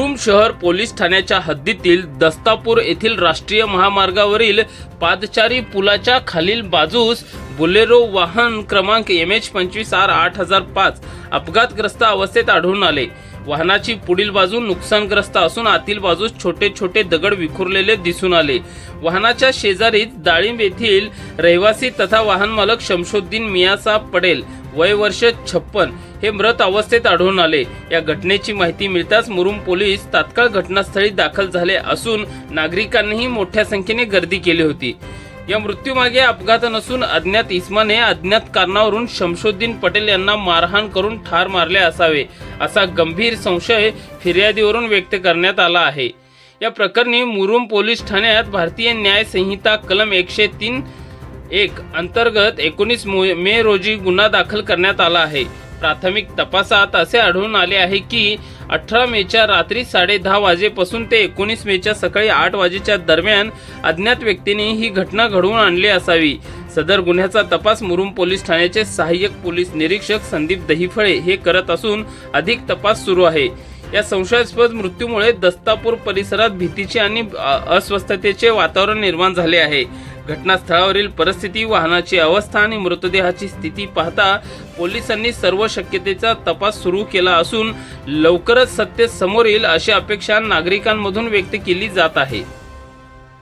मुरुम शहर पोलीस ठाण्याच्या हद्दीतील दस्तापूर येथील राष्ट्रीय महामार्गावरील पादचारी पुलाच्या खालील बाजूस बुलेरो वाहन क्रमांक एम एच पंचवीस आर आठ हजार पाच अपघातग्रस्त अवस्थेत आढळून आले. वाहनाची पुढील बाजू नुकसानग्रस्त असून आतील बाजूस छोटे छोटे दगड विखुरलेले दिसून आले. वाहनाच्या शेजारीच डाळिंब येथील रहिवासी तथा वाहन मालक शमशुद्दीन मियासा पडेल वय वर्ष छप्पन हे मृत अवस्थेत आढळून आले. या घटनेची माहिती मिळताच मुरुम पोलीस तात्काळ घटनास्थळी दाखल झाले असून नागरिकांनीही मोठ्या संख्येने गर्दी केली होती. या मृत्यूमागे अपघात नसून अज्ञात इस्माने अज्ञात कारणावरून शमशुद्दीन पटेल यांना मारहाण करून ठार मारले असावे असा गंभीर संशय फिर्यादीवरून व्यक्त करण्यात आला आहे. या प्रकरणी मुरुम पोलीस ठाण्यात भारतीय न्याय संहिता कलम एकशे तीन एक अंतर्गत एकोणीस मे रोजी गुन्हा दाखल करण्यात आला आहे. प्राथमिक तपासात असे आढळून आले आहे की अठरा मेच्या रात्री साडे दहा वाजेपासून ते एकोणीस मेच्या सकाळी आठ वाजेच्या दरम्यान अज्ञात व्यक्तीने ही घटना घडवून आणली असावी. सदर गुन्ह्याचा तपास मुरुम पोलीस ठाण्याचे सहाय्यक पोलीस निरीक्षक संदीप दहिफळे हे करत असून अधिक तपास सुरू आहे. या संशयास्पद मृत्यूमुळे दस्तापूर परिसरात भीतीचे आणि अस्वस्थतेचे वातावरण निर्माण झाले आहे. घटनास्थळावरील परिस्थिती वाहनाची अवस्था आणि मृतदेहाची स्थिती पाहता पोलिसांनी सर्व शक्यतेचा तपास सुरू केला असून लवकरच सत्य समोर येईल अशी अपेक्षा नागरिकांमधून व्यक्त केली जात आहे.